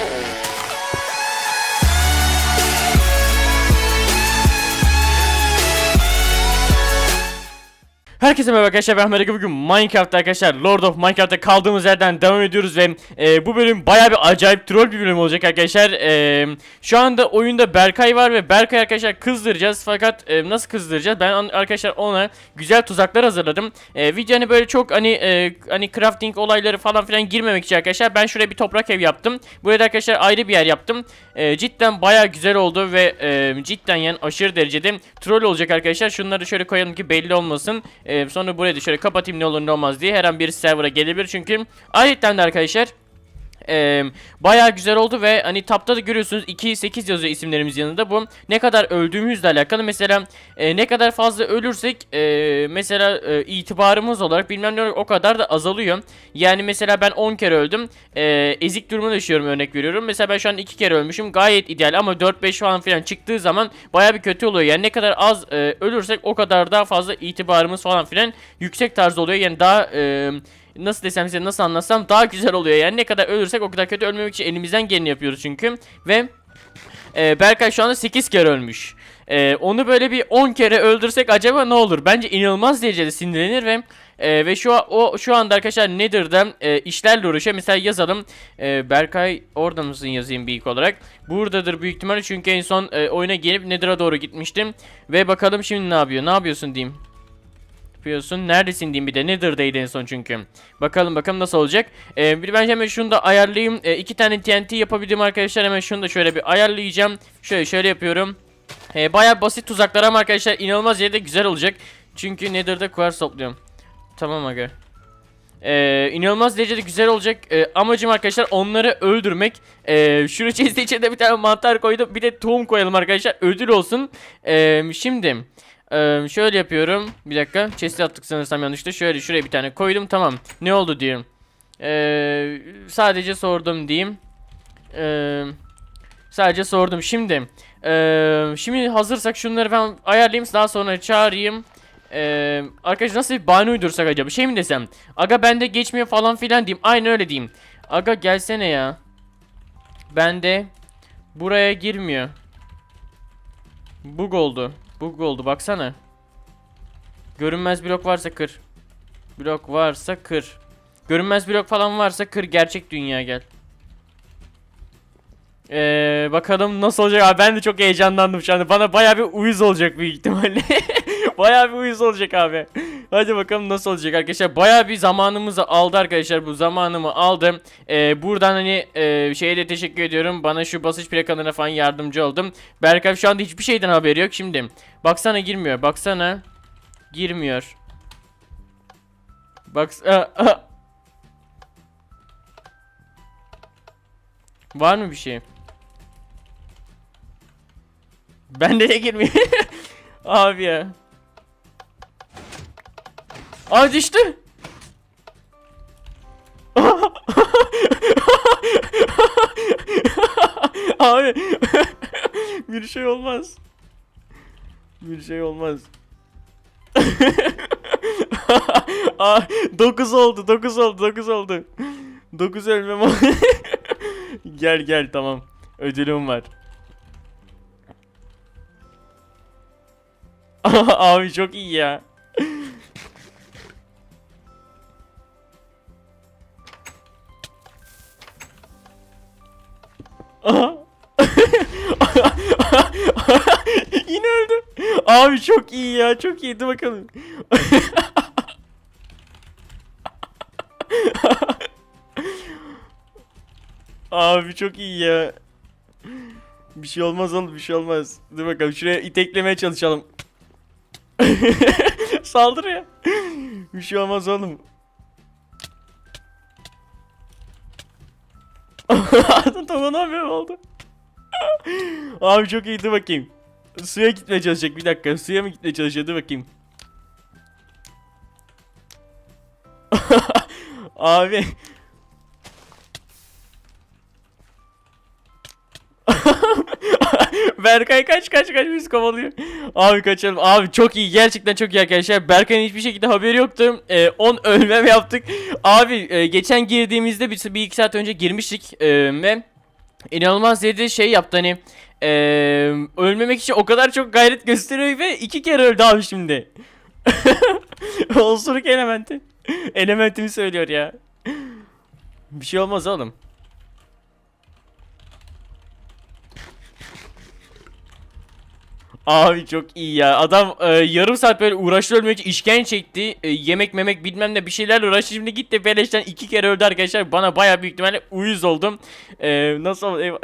Oh. Herkese merhaba arkadaşlar ben Ege. bugün Minecraft'ta arkadaşlar Lord of Minecraft'ta kaldığımız yerden devam ediyoruz ve e, bu bölüm baya bir acayip troll bir bölüm olacak arkadaşlar. E, Şu anda oyunda Berkay var ve Berkay arkadaşlar kızdıracağız fakat e, nasıl kızdıracağız? Ben arkadaşlar ona güzel tuzaklar hazırladım. E, Video hani böyle çok hani e, hani crafting olayları falan filan girmemek için arkadaşlar ben şuraya bir toprak ev yaptım. Buraya da arkadaşlar ayrı bir yer yaptım. E, Cidden baya güzel oldu ve e, cidden yani aşırı derecede troll olacak arkadaşlar. Şunları şöyle koyalım ki belli olmasın ee, sonra burayı da şöyle kapatayım ne olur ne olmaz diye her an bir server'a gelebilir. Çünkü ayetten de arkadaşlar ee, bayağı güzel oldu ve hani tapta da görüyorsunuz 2 8 yazıyor isimlerimiz yanında. Bu ne kadar öldüğümüzle alakalı. Mesela e, ne kadar fazla ölürsek e, mesela e, itibarımız olarak bilmem ne olarak o kadar da azalıyor. Yani mesela ben 10 kere öldüm. E, ezik durumuna düşüyorum örnek veriyorum. Mesela ben şu an 2 kere ölmüşüm. Gayet ideal ama 4-5 falan filan çıktığı zaman bayağı bir kötü oluyor. Yani ne kadar az e, ölürsek o kadar daha fazla itibarımız falan filan yüksek tarzda oluyor. Yani daha e, nasıl desem size nasıl anlatsam daha güzel oluyor yani ne kadar ölürsek o kadar kötü ölmemek için elimizden geleni yapıyoruz çünkü ve e, Berkay şu anda 8 kere ölmüş. E, onu böyle bir 10 kere öldürsek acaba ne olur? Bence inanılmaz derecede sinirlenir ve e, ve şu o şu anda arkadaşlar Nether'da e, işlerle uğraşıyor. Mesela yazalım. E, Berkay orada mısın yazayım bir ilk olarak. Buradadır büyük ihtimalle çünkü en son e, oyuna gelip Nether'a doğru gitmiştim. Ve bakalım şimdi ne yapıyor? Ne yapıyorsun diyeyim yapıyorsun? Neredesin diyeyim bir de Nether'daydı en son çünkü. Bakalım bakalım nasıl olacak. Ee, bir bence hemen şunu da ayarlayayım. Ee, iki tane TNT yapabildim arkadaşlar. Hemen şunu da şöyle bir ayarlayacağım. Şöyle şöyle yapıyorum. Ee, Baya basit tuzaklar ama arkadaşlar inanılmaz yerde güzel olacak. Çünkü Nether'da kuvars topluyorum. Tamam aga. Ee, inanılmaz derecede güzel olacak. Ee, amacım arkadaşlar onları öldürmek. Ee, şunu çizdiği içine bir tane mantar koydum. Bir de tohum koyalım arkadaşlar. Ödül olsun. Ee, şimdi ee, şöyle yapıyorum. Bir dakika. Chest'e attık sanırsam yanlışta. Şöyle şuraya bir tane koydum. Tamam. Ne oldu diyorum. Ee, sadece sordum diyeyim. Ee, sadece sordum. Şimdi ee, şimdi hazırsak şunları ben ayarlayayım. Daha sonra çağırayım. Ee, arkadaşlar nasıl bir bahane uydursak acaba? Şey mi desem? Aga bende geçmiyor falan filan diyeyim. Aynen öyle diyeyim. Aga gelsene ya. Bende buraya girmiyor. Bug oldu. Bug oldu baksana. Görünmez blok varsa kır. Blok varsa kır. Görünmez blok falan varsa kır gerçek dünya gel. Ee, bakalım nasıl olacak abi ben de çok heyecanlandım şu anda bana baya bir uyuz olacak büyük ihtimalle Baya bir uyuz olacak abi. Hadi bakalım nasıl olacak arkadaşlar. Baya bir zamanımızı aldı arkadaşlar. Bu zamanımı aldım. Ee, Buradan hani e, şeye de teşekkür ediyorum. Bana şu basış plakalarına falan yardımcı oldum. Berkay şu anda hiçbir şeyden haberi yok. Şimdi Baksana girmiyor. Baksana. Girmiyor. Bak Var mı bir şey? Bende de girmiyor. Abi ya. Aa düştü. Abi bir şey olmaz. Bir şey olmaz. Aa 9 oldu 9 oldu 9 oldu. 9 ölmem gel gel tamam. Ödülüm var. Abi çok iyi ya. Yine öldü. Abi çok iyi ya çok iyi. Dur bakalım. Abi çok iyi ya. Bir şey olmaz oğlum bir şey olmaz. Dur bakalım şuraya iteklemeye çalışalım. Saldır ya. Bir şey olmaz oğlum. Tamam abi oldu. abi çok iyi dur bakayım. Suya gitmeye çalışacak bir dakika. Suya mı gitmeye çalışıyor dur bakayım. abi. Berkay kaç kaç kaç biz kovalıyor. Abi kaçalım. Abi çok iyi. Gerçekten çok iyi arkadaşlar. Berkay'ın hiçbir şekilde haberi yoktu. Ee, 10 ölmem yaptık. Abi e, geçen girdiğimizde bir, bir iki saat önce girmiştik. Ee, ve inanılmaz dedi şey yaptı hani e, ölmemek için o kadar çok gayret gösteriyor ve iki kere öldü abi şimdi. Osuruk elementi. Elementimi söylüyor ya. Bir şey olmaz oğlum. Abi çok iyi ya. Adam e, yarım saat böyle uğraştı ölmek için işkence çekti. E, yemek memek bilmem ne bir şeylerle uğraştı. Şimdi gitti beleşten iki kere öldü arkadaşlar. Bana baya büyük ihtimalle uyuz oldum. E, nasıl Eyvah.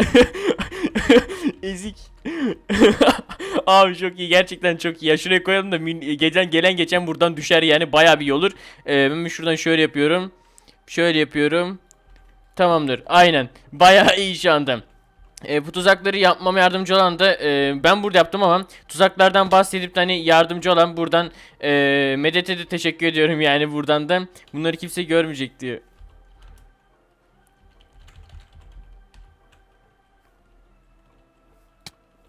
Ezik. Abi çok iyi gerçekten çok iyi. Ya şuraya koyalım da gecen gelen geçen buradan düşer yani baya bir iyi olur. E, ben şuradan şöyle yapıyorum. Şöyle yapıyorum. Tamamdır. Aynen. Baya iyi şu anda. E, bu tuzakları yapmama yardımcı olan da e, ben burada yaptım ama tuzaklardan bahsedip de hani yardımcı olan buradan e, Medet'e de teşekkür ediyorum yani buradan da bunları kimse görmeyecek diyor.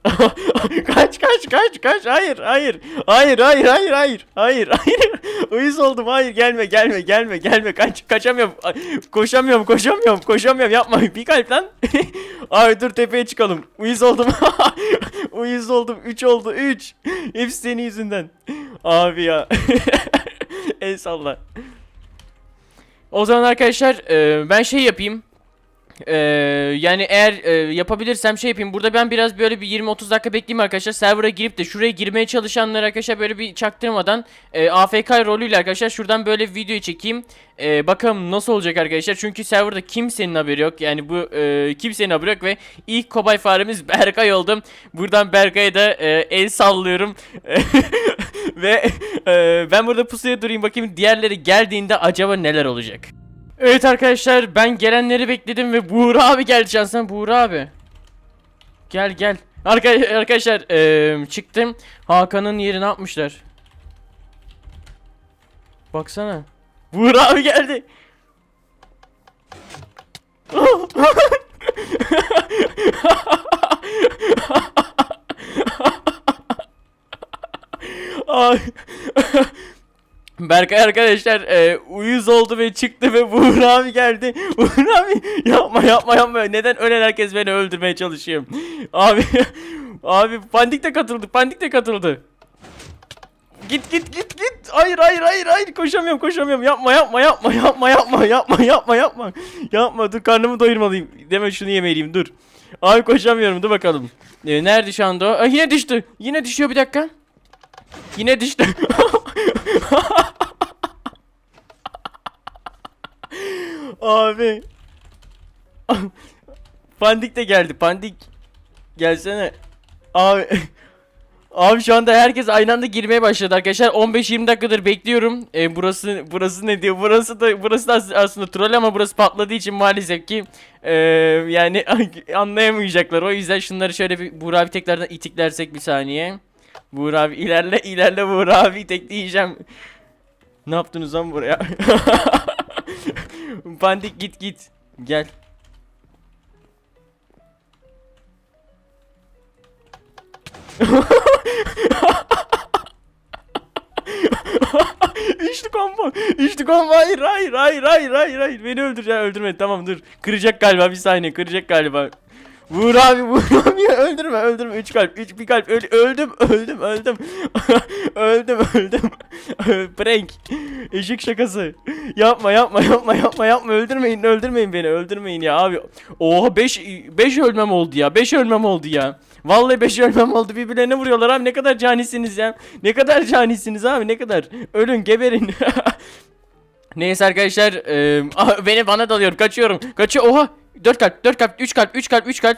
kaç kaç kaç kaç. Hayır hayır. Hayır hayır hayır hayır. Hayır hayır. Uyuz oldum. Hayır gelme gelme gelme gelme. Kaç kaçamıyorum. Koşamıyorum koşamıyorum koşamıyorum. Yapma. Bir kalp lan. Abi dur tepeye çıkalım. Uyuz oldum. Uyuz oldum. 3 oldu 3 hepsi senin yüzünden. Abi ya. El salla. O zaman arkadaşlar e, ben şey yapayım ee, yani eğer e, yapabilirsem şey yapayım. Burada ben biraz böyle bir 20-30 dakika bekleyeyim arkadaşlar. Server'a girip de şuraya girmeye çalışanlar arkadaşlar böyle bir çaktırmadan e, AFK rolüyle arkadaşlar şuradan böyle videoyu çekeyim. E, bakalım nasıl olacak arkadaşlar. Çünkü serverda kimsenin haberi yok. Yani bu e, kimsenin haberi yok ve ilk kobay faremiz Berkay oldu. Buradan Berkay'a da e, el sallıyorum. ve e, ben burada pusuya durayım bakayım diğerleri geldiğinde acaba neler olacak. Evet arkadaşlar ben gelenleri bekledim ve Buğra abi geldi şansına Buğra abi. Gel gel. Arka arkadaşlar eee, çıktım. Hakan'ın yeri ne yapmışlar? Baksana. Buğra abi geldi. Ay. Berkay arkadaşlar e, uyuz oldu ve çıktı ve Buğur abi geldi. Buğur abi yapma yapma yapma. Neden ölen herkes beni öldürmeye çalışıyor? Abi abi Pandik de katıldı. Pandik de katıldı. Git git git git. Hayır hayır hayır hayır koşamıyorum koşamıyorum. Yapma yapma yapma yapma yapma yapma yapma yapma. Yapma dur karnımı doyurmalıyım. Deme şunu yemeliyim dur. Abi koşamıyorum dur bakalım. E, nerede şu anda? Aa, yine düştü. Yine düşüyor bir dakika. Yine düştü. Abi. Pandik de geldi. Pandik. Gelsene. Abi. Abi şu anda herkes aynı anda girmeye başladı arkadaşlar. 15-20 dakikadır bekliyorum. E, burası burası ne diyor? Burası da burası da as- aslında troll ama burası patladığı için maalesef ki e, yani anlayamayacaklar. O yüzden şunları şöyle bir Buğra abi tekrardan itiklersek bir saniye. Buğra abi ilerle ilerle Buğra abi tekleyeceğim. Ne yaptınız lan buraya? Pandik git git. Gel. Üçlü combo. Üçlü combo. Hayır hayır hayır hayır hayır hayır. Beni öldürecek. Öldürme. Tamam dur. Kıracak galiba bir saniye. Kıracak galiba. Vur abi vur abi öldürme öldürme. 3 kalp 3 bir kalp. Öl- öldüm öldüm öldüm. Öldüm öldüm. Prank. Eşik şakası. Yapma yapma yapma yapma yapma. Öldürmeyin öldürmeyin beni öldürmeyin ya abi. Oha 5 5 ölmem oldu ya 5 ölmem oldu ya. Vallahi 5 ölmem oldu. Birbirlerine vuruyorlar abi. Ne kadar canisiniz ya. Ne kadar canisiniz abi ne kadar. Ölün geberin. Neyse arkadaşlar ah, beni bana dalıyor. Kaçıyorum. Kaçıyor oha 4 kalp 4 kalp 3 kalp 3 kalp 3 kalp.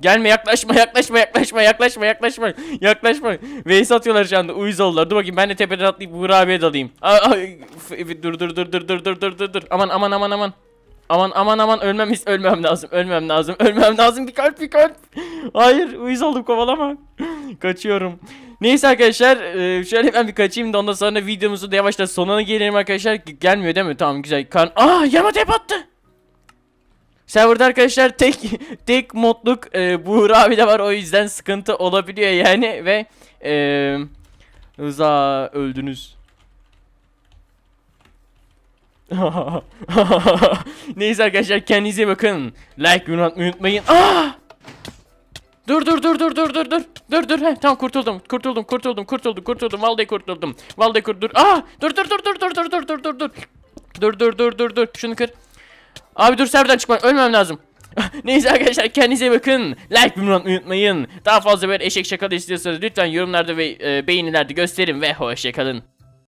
Gelme yaklaşma yaklaşma yaklaşma yaklaşma yaklaşma yaklaşma. Veys atıyorlar şu anda uyuz oldular. Dur bakayım ben de tepeden atlayıp Buğra abiye dalayım. Dur dur dur dur dur dur dur dur dur. Aman aman aman aman. Aman aman aman ölmem is ölmem lazım ölmem lazım ölmem lazım. Bir kalp bir kalp. Hayır uyuz oldum kovalama. Kaçıyorum Neyse arkadaşlar e, şöyle ben bir kaçayım da ondan sonra videomuzu da yavaştan sonuna gelelim arkadaşlar Gelmiyor değil mi tamam güzel kan Aa yanıma tep attı Serverda arkadaşlar tek tek modluk e, Buğra abi de var o yüzden sıkıntı olabiliyor yani ve e, Rıza öldünüz Neyse arkadaşlar kendinize bakın. Like yorum atmayı unutmayın. Aa! Dur dur dur dur dur dur dur. Dur dur he tamam kurtuldum. Kurtuldum kurtuldum kurtuldum kurtuldum. Vallahi kurtuldum. Vallahi kurtuldum. Aa! Dur dur dur dur dur dur dur dur dur dur. Dur dur dur dur dur. Şunu kır. Abi dur serverden çıkmak ölmem lazım. Neyse arkadaşlar kendinize bakın. Like atmayı unutmayın. Daha fazla böyle eşek şakalı istiyorsanız lütfen yorumlarda ve e, beğenilerde gösterin ve hoşçakalın.